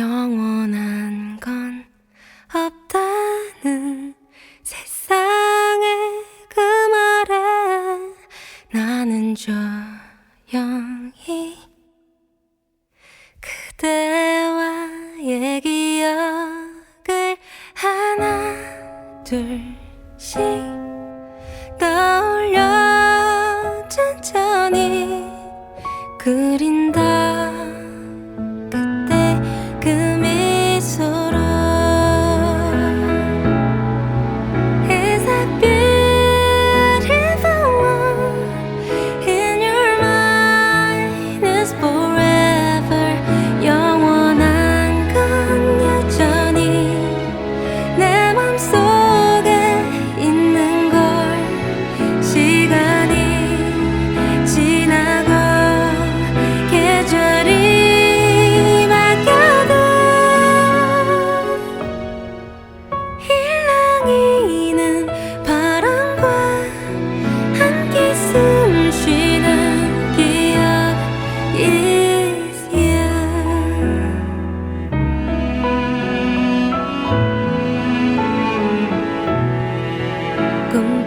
영원한 건 없다는 세상의 그 말에 나는 조용히 그대와 얘기억을 하나 둘씩 떠올려 천천히 그린다.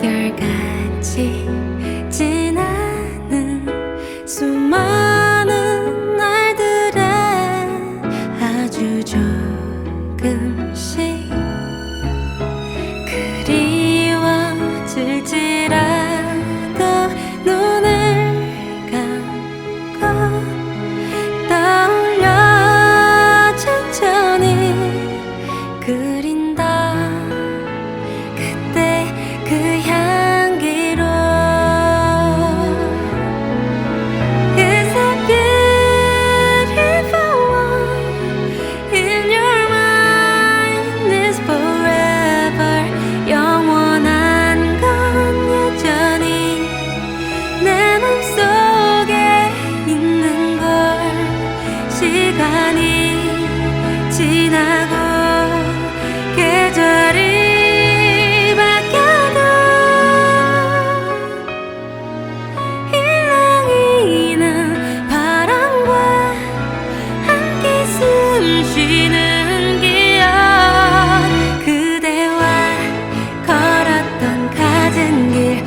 한결같이 시간이 지나고 계절이 바뀌어도 일렁이는 바람과 함께 숨 쉬는 기억. 그대와 걸었던 가은 길